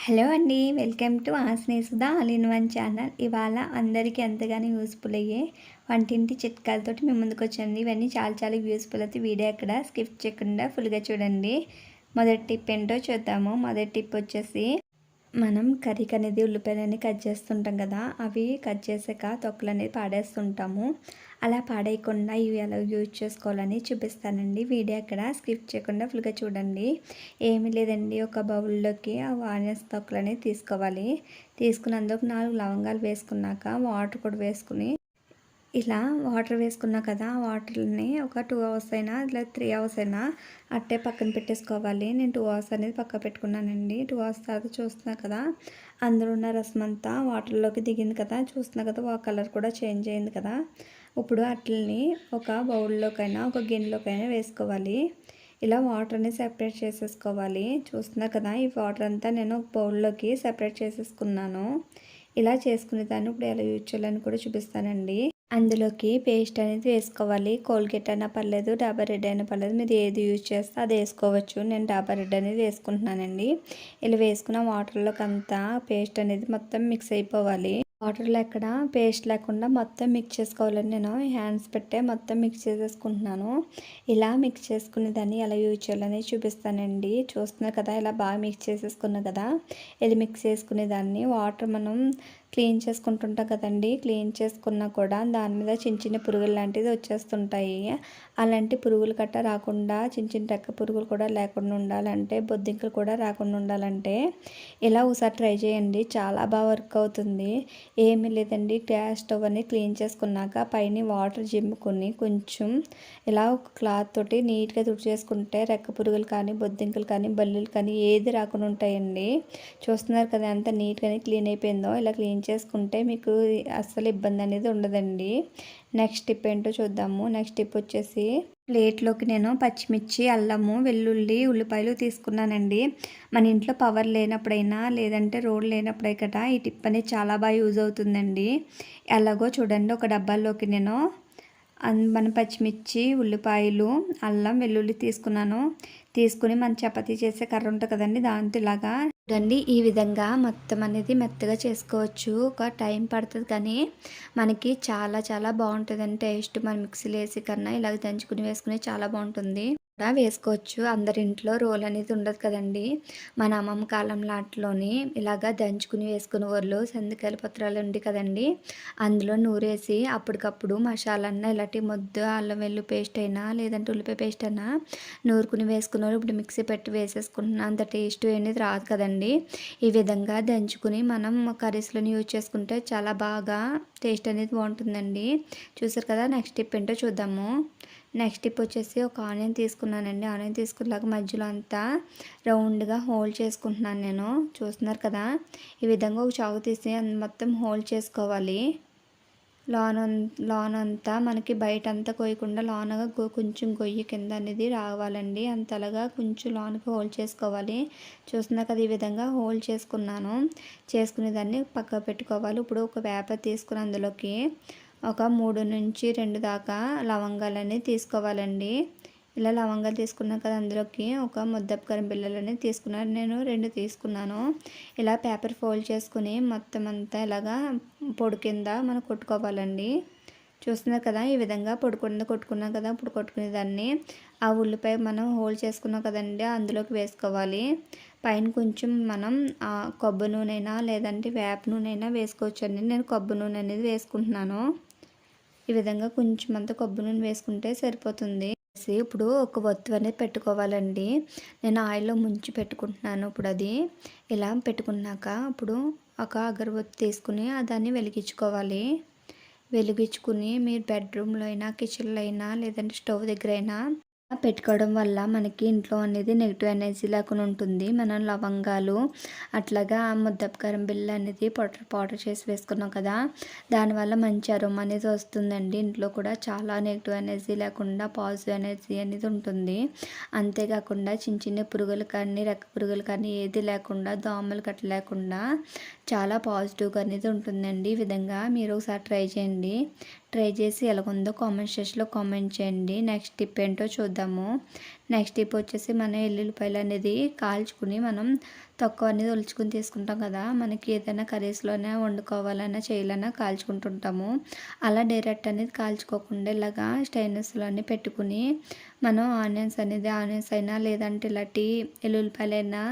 Hello అండి welcome to ఆస్నే Sudha all in one channel. ఇవాళ అందరికీ ఎంతగానో యూస్ఫుల్ అయ్యే వంటింటి చిట్కాలతోటి మేము ముందుకు వచ్చండి ఇవన్నీ చాలా చాలా యూస్ఫుల్ అయితే వీడియో అక్కడ స్కిప్ చేయకుండా ఫుల్గా చూడండి. మొదటి టిప్ ఏంటో చూద్దాము. మొదటి టిప్ వచ్చేసి మనం కర్రీకి అనేది ఉల్లిపాయలని కట్ చేస్తుంటాం కదా అవి కట్ చేసాక తొక్కలు అనేది పాడేస్తుంటాము. అలా పాడేయకుండా ఇవి ఎలా యూజ్ చేసుకోవాలని చూపిస్తానండి. వీడియో అక్కడ స్కిప్ చేయకుండా ఫుల్గా చూడండి. ఏమీ లేదండి ఒక బౌల్లోకి ఆ ఆనియన్స్ అనేది తీసుకోవాలి. తీసుకున్నందుకు నాలుగు లవంగాలు వేసుకున్నాక వాటర్ కూడా వేసుకుని ఇలా వాటర్ వేసుకున్నా కదా వాటర్ని ఒక టూ అవర్స్ అయినా ఇలా త్రీ అవర్స్ అయినా అట్టే పక్కన పెట్టేసుకోవాలి. నేను టూ అవర్స్ అనేది పక్క పెట్టుకున్నానండి. టూ అవర్స్ తర్వాత చూస్తున్నా కదా అందులో ఉన్న రసం అంతా వాటర్లోకి దిగింది కదా. చూస్తున్నా కదా ఆ కలర్ కూడా చేంజ్ అయింది కదా. ఇప్పుడు అట్లని ఒక బౌల్లోకైనా ఒక గిన్నెలోకైనా వేసుకోవాలి. ఇలా వాటర్ని సెపరేట్ చేసేసుకోవాలి. చూస్తున్నా కదా ఈ వాటర్ అంతా నేను ఒక బౌల్లోకి సెపరేట్ చేసేసుకున్నాను. ఇలా చేసుకునే దాన్ని ఇప్పుడు ఎలా యూజ్ చేయాలని కూడా చూపిస్తానండి. అందులోకి పేస్ట్ అనేది వేసుకోవాలి. కోల్గేట్ అయినా పర్లేదు డాబర్ రెడ్ అయినా పర్లేదు. మీరు ఏది యూజ్ చేస్తే అది వేసుకోవచ్చు. నేను డాబర్ రెడ్ అనేది వేసుకుంటున్నానండి. ఇలా వేసుకున్న వాటర్లోకి అంతా పేస్ట్ అనేది మొత్తం మిక్స్ అయిపోవాలి. వాటర్లో ఎక్కడ పేస్ట్ లేకుండా మొత్తం మిక్స్ చేసుకోవాలని నేను హ్యాండ్స్ పెట్టే మొత్తం మిక్స్ చేసేసుకుంటున్నాను. ఇలా మిక్స్ చేసుకునే దాన్ని ఎలా యూజ్ చేయాలని చూపిస్తానండి. చూస్తున్నారు కదా ఇలా బాగా మిక్స్ చేసేసుకున్నా కదా ఇది మిక్స్ చేసుకునే దాన్ని వాటర్ మనం క్లీన్ చేసుకుంటుంటాం కదండి. క్లీన్ చేసుకున్నా కూడా దాని మీద చిన్న చిన్న పురుగులు లాంటిది వచ్చేస్తుంటాయి. అలాంటి పురుగులు కట్ట రాకుండా చిన్న చిన్న రెక్క పురుగులు కూడా లేకుండా ఉండాలంటే బొద్దింకలు కూడా రాకుండా ఉండాలంటే ఇలా ఒకసారి ట్రై చేయండి. చాలా బాగా వర్క్ అవుతుంది. ఏమీ లేదండి. గ్యాస్ స్టవ్ అని క్లీన్ చేసుకున్నాక పైన వాటర్ జిమ్ముకొని కొంచెం ఇలా ఒక క్లాత్ తోటి నీట్గా తుడిచేసుకుంటే రెక్క పురుగులు కానీ బొద్దింకలు కానీ బల్లులు కానీ ఏది రాకుండా ఉంటాయండి. చూస్తున్నారు కదా ఎంత నీట్గా క్లీన్ అయిపోయిందో. ఇలా క్లీన్ చేసుకుంటే మీకు అస్సలు ఇబ్బంది అనేది ఉండదండి. నెక్స్ట్ టిప్ ఏంటో చూద్దాము. నెక్స్ట్ టిప్ వచ్చేసి ప్లేట్లోకి నేను పచ్చిమిర్చి అల్లము వెల్లుల్లి ఉల్లిపాయలు తీసుకున్నానండి. మన ఇంట్లో పవర్ లేనప్పుడైనా లేదంటే రోడ్ లేనప్పుడై కదా ఈ టిప్ అనేది చాలా బాగా యూజ్ అవుతుందండి. ఎలాగో చూడండి ఒక డబ్బాల్లోకి నేను మన పచ్చిమిర్చి ఉల్లిపాయలు అల్లం వెల్లుల్లి తీసుకున్నాను. తీసుకుని మన చపాతీ చేసే కర్ర ఉంటుంది కదండి దాంతో ఇలాగా చూడండి ఈ విధంగా మొత్తం అనేది మెత్తగా చేసుకోవచ్చు. ఒక టైం పడుతుంది కానీ మనకి చాలా చాలా బాగుంటుందండి. టేస్ట్ మన మిక్సీలో వేసి కన్నా ఇలాగ దంచుకుని వేసుకుని చాలా బాగుంటుంది. కూడా వేసుకోవచ్చు. అందరింట్లో రోల్ అనేది ఉండదు కదండి. మన అమ్మమ్మ కాలం లాంటిలోని ఇలాగా దంచుకుని వేసుకునే వాళ్ళు సందికాయల పత్రాలు ఉండి కదండి. అందులో నూరేసి అప్పటికప్పుడు మసాలన్నా ఇలాంటి ముద్దు అల్లం వెల్లు పేస్ట్ అయినా లేదంటే ఉల్లిపాయ పేస్ట్ అయినా నూరుకుని వేసుకున్నారు ఇప్పుడు మిక్సీ పెట్టి వేసేసుకుంటున్నా అంత టేస్ట్ అనేది రాదు కదండి. ఈ విధంగా దంచుకుని మనం కర్రీస్లోని యూజ్ చేసుకుంటే చాలా బాగా టేస్ట్ అనేది బాగుంటుందండి. చూసారు కదా నెక్స్ట్ టిప్ ఏంటో చూద్దాము. నెక్స్ట్ టిప్ వచ్చేసి ఒక ఆనియన్ తీసుకున్నానండి. ఆనియన్ తీసుకున్నాక మధ్యలో అంతా రౌండ్గా హోల్డ్ చేసుకుంటున్నాను నేను. చూస్తున్నారు కదా? ఈ విధంగా ఒక చాకు తీసి మొత్తం హోల్డ్ చేసుకోవాలి. లోన్ లోన్ అంతా మనకి బయట అంతా కోయకుండా లోనగా కొంచెం గొయ్యి కింద అనేది రావాలండి. అంతలాగా కొంచెం లోనకి హోల్డ్ చేసుకోవాలి. చూస్తున్నా కదా? ఈ విధంగా హోల్డ్ చేసుకున్నాను. చేసుకునే దాన్ని పక్క పెట్టుకోవాలి. ఇప్పుడు ఒక వేప తీసుకుని అందులోకి ఒక మూడు నుంచి రెండు దాకా లవంగాలని తీసుకోవాలండి. ఇలా లవంగాలు తీసుకున్నాక కదా అందులోకి ఒక ముద్దపకరం బిళ్ళలని తీసుకున్నాను నేను రెండు తీసుకున్నాను. ఇలా పేపర్ ఫోల్డ్ చేసుకుని మొత్తం అంతా ఇలాగా పొడి కింద మనం కొట్టుకోవాలండి. చూస్తున్నారు కదా ఈ విధంగా పొడి కింద కొట్టుకున్నాం కదా ఇప్పుడు కొట్టుకునేదాన్ని. ఆ ఉల్లిపాయ మనం హోల్డ్ చేసుకున్నాం కదండి అందులోకి వేసుకోవాలి. పైన కొంచెం మనం కొబ్బరి నూనె అయినా లేదంటే వేప నూనె అయినా వేసుకోవచ్చండి. నేను కొబ్బరి నూనె అనేది వేసుకుంటున్నాను. ఈ విధంగా కొంచెం అంత కొబ్బరి నూనె వేసుకుంటే సరిపోతుంది. ఇప్పుడు ఒక వత్తు అనేది పెట్టుకోవాలండి. నేను ఆయిల్లో ముంచి పెట్టుకుంటున్నాను ఇప్పుడు అది. ఇలా పెట్టుకున్నాక ఇప్పుడు ఒక అగరబత్తి తీసుకుని దాన్ని వెలిగించుకోవాలి. వెలిగించుకుని మీరు బెడ్రూమ్లో అయినా కిచెన్లో అయినా లేదంటే స్టవ్ దగ్గర అయినా పెట్టుకోవడం వల్ల మనకి ఇంట్లో అనేది నెగిటివ్ ఎనర్జీ లేకుండా ఉంటుంది. మనం లవంగాలు అట్లాగా ముద్దపకారం బిల్లు అనేది పౌడర్ పౌడర్ చేసి వేసుకున్నాం కదా దానివల్ల మంచి అరుమ అనేది వస్తుందండి. ఇంట్లో కూడా చాలా నెగిటివ్ ఎనర్జీ లేకుండా పాజిటివ్ ఎనర్జీ అనేది ఉంటుంది. అంతేకాకుండా చిన్న చిన్న పురుగులు కానీ రెక్క పురుగులు కానీ ఏది లేకుండా దోమలు కట్ట లేకుండా చాలా పాజిటివ్గా అనేది ఉంటుందండి ఈ విధంగా. మీరు ఒకసారి ట్రై చేయండి. ట్రై చేసి ఎలాగుందో కామెంట్ సెక్షన్లో కామెంట్ చేయండి. నెక్స్ట్ టిప్ ఏంటో చూద్దాము. నెక్స్ట్ టిప్ వచ్చేసి మన ఎల్లుల్లిపాయలు అనేది కాల్చుకుని మనం తక్కువ అనేది ఒలుచుకుని తీసుకుంటాం కదా. మనకి ఏదైనా కర్రీస్లోనే వండుకోవాలన్నా చేయాలన్నా కాల్చుకుంటుంటాము. అలా డైరెక్ట్ అనేది కాల్చుకోకుండా ఇలాగా స్టైన్లెస్లోనే పెట్టుకుని మనం ఆనియన్స్ అనేది ఆనియన్స్ అయినా లేదంటే ఇలాంటి ఎల్లుల్లిపాయలైనా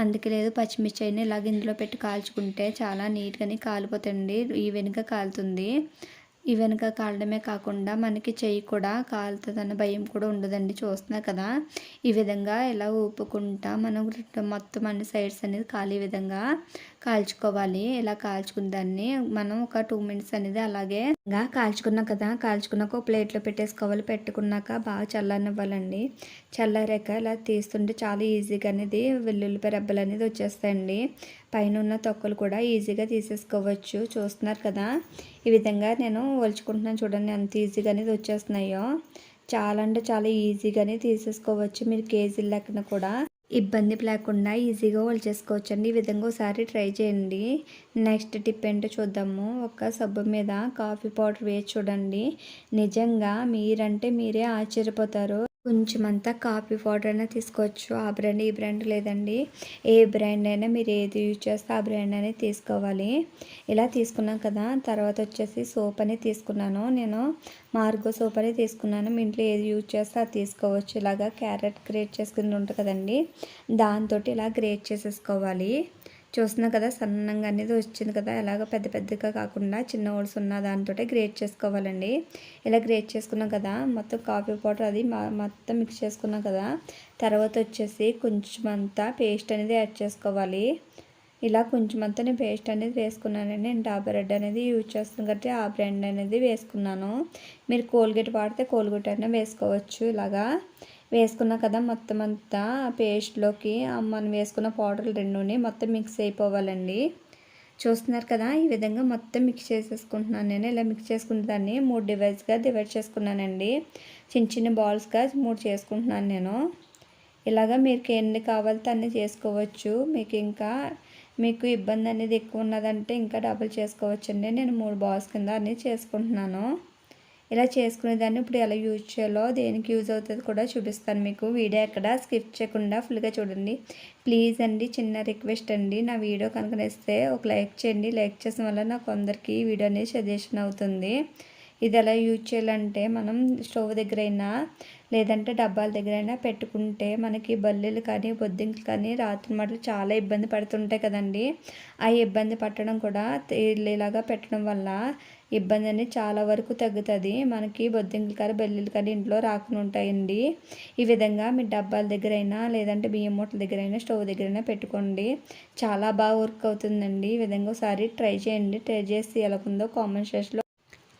అందుకే లేదు పచ్చిమిర్చి అయినా ఇలాగ ఇందులో పెట్టి కాల్చుకుంటే చాలా నీట్గానే కాలిపోతుంది ఈవెన్గా కాలుతుంది. ఈ వెనుక కాలడమే కాకుండా మనకి చెయ్యి కూడా కాలుతుందన్న భయం కూడా ఉండదండి చూస్తున్నా కదా. ఈ విధంగా ఇలా ఊపుకుంటా మనం మొత్తం అన్ని సైడ్స్ అనేది కాలే విధంగా కాల్చుకోవాలి. ఇలా కాల్చుకున్న దాన్ని మనం ఒక టూ మినిట్స్ అనేది అలాగే కాల్చుకున్నాం కదా కాల్చుకున్నాక ఒక ప్లేట్లో పెట్టేసుకోవాలి. పెట్టుకున్నాక బాగా చల్లనివ్వాలండి చల్లారాక ఇలా తీస్తుంటే చాలా ఈజీగా అనేది వెల్లుల్లిపాయ రెబ్బలు అనేది వచ్చేస్తాయండి. పైన ఉన్న తొక్కలు కూడా ఈజీగా తీసేసుకోవచ్చు. చూస్తున్నారు కదా ఈ విధంగా నేను ఒలుచుకుంటున్నాను చూడండి ఎంత ఈజీగా అనేది వచ్చేస్తున్నాయో. చాలా అంటే చాలా ఈజీగానే తీసేసుకోవచ్చు. మీరు కేజీలు లెక్కన కూడా ఇబ్బంది లేకుండా ఈజీగా వాళ్ళు చేసుకోవచ్చండి. ఈ విధంగా ఒకసారి ట్రై చేయండి. నెక్స్ట్ టిప్ ఏంటో చూద్దాము. ఒక సబ్బు మీద కాఫీ పౌడర్ వేసి చూడండి. నిజంగా మీరంటే మీరే ఆశ్చర్యపోతారు. కొంచెం అంతా కాఫీ పౌడర్ అయినా తీసుకోవచ్చు. ఆ బ్రాండ్ ఈ బ్రాండ్ లేదండి. ఏ బ్రాండ్ అయినా మీరు ఏది యూజ్ చేస్తే ఆ బ్రాండ్ అనేది తీసుకోవాలి. ఇలా తీసుకున్నాం కదా. తర్వాత వచ్చేసి సోప్ అనేది తీసుకున్నాను నేను. మార్గో సోప్ అనేది తీసుకున్నాను. మీ ఇంట్లో ఏది యూజ్ చేస్తే అది తీసుకోవచ్చు. ఇలాగా క్యారెట్ గ్రేట్ చేసుకుని ఉంటుంది కదండి. దాంతో ఇలా గ్రేట్ చేసేసుకోవాలి. చూస్తున్నా కదా సన్నంగా అనేది వచ్చింది కదా. ఎలాగ పెద్ద పెద్దగా కాకుండా చిన్న ఓల్స్ ఉన్న దాంతో గ్రేట్ చేసుకోవాలండి. ఇలా గ్రేట్ చేసుకున్నాం కదా మొత్తం కాఫీ పౌడర్ అది మొత్తం మిక్స్ చేసుకున్నాం కదా తర్వాత వచ్చేసి కొంచెం అంతా పేస్ట్ అనేది యాడ్ చేసుకోవాలి. ఇలా కొంచెం అంతా నేను పేస్ట్ అనేది వేసుకున్నానండి. నేను డాబర్ రెడ్ అనేది యూజ్ చేస్తాను కాబట్టి ఆ బ్రాండ్ అనేది వేసుకున్నాను. మీరు కోల్గేట్ వాడితే కోల్గేట్ అయినా వేసుకోవచ్చు ఇలాగా. వేసుకున్నా కదా మొత్తం అంతా పేస్ట్లోకి మనం వేసుకున్న పౌడర్లు రెండుని మొత్తం మిక్స్ అయిపోవాలండి. చూస్తున్నారు కదా ఈ విధంగా మొత్తం మిక్స్ చేసేసుకుంటున్నాను నేను. ఇలా మిక్స్ చేసుకున్న దాన్ని మూడు డివైస్గా డివైడ్ చేసుకున్నానండి. చిన్న చిన్న బాల్స్గా మూడు చేసుకుంటున్నాను నేను. ఇలాగా మీకు ఎన్ని కావాలితే అన్నీ చేసుకోవచ్చు. మీకు ఇంకా మీకు ఇబ్బంది అనేది ఎక్కువ ఉన్నదంటే ఇంకా డబుల్ చేసుకోవచ్చండి. నేను మూడు బాల్స్ కింద అన్నీ చేసుకుంటున్నాను. ఇలా చేసుకునే దాన్ని ఇప్పుడు ఎలా యూజ్ చేయాలో దేనికి యూజ్ అవుతుంది కూడా చూపిస్తాను మీకు. వీడియో ఎక్కడ స్కిప్ చేయకుండా ఫుల్గా చూడండి. ప్లీజ్ అండి చిన్న రిక్వెస్ట్ అండి. నా వీడియో కనుక నేస్తే ఒక లైక్ చేయండి. లైక్ చేసిన వల్ల నాకు అందరికీ వీడియో అనేది సజెషన్ అవుతుంది. ఇది ఎలా యూజ్ చేయాలంటే మనం స్టవ్ దగ్గర అయినా లేదంటే డబ్బాల దగ్గర అయినా పెట్టుకుంటే మనకి బల్లెలు కానీ బొద్దింకలు కానీ రాత్రి మాటలు చాలా ఇబ్బంది పడుతుంటాయి కదండి. ఆ ఇబ్బంది పట్టడం కూడా తేలేలాగా పెట్టడం వల్ల ఇబ్బంది అనేది చాలా వరకు తగ్గుతుంది. మనకి బొద్దింకలు కానీ బెల్లీలు కానీ ఇంట్లో రాకుండా ఉంటాయండి. ఈ విధంగా మీ డబ్బాల దగ్గర అయినా లేదంటే బియ్యం మూటల దగ్గర అయినా స్టవ్ దగ్గర అయినా పెట్టుకోండి. చాలా బాగా వర్క్ అవుతుందండి. ఈ విధంగా ఒకసారి ట్రై చేయండి. ట్రై చేసి ఎలా ఉందో కామెంట్ సెక్షన్లో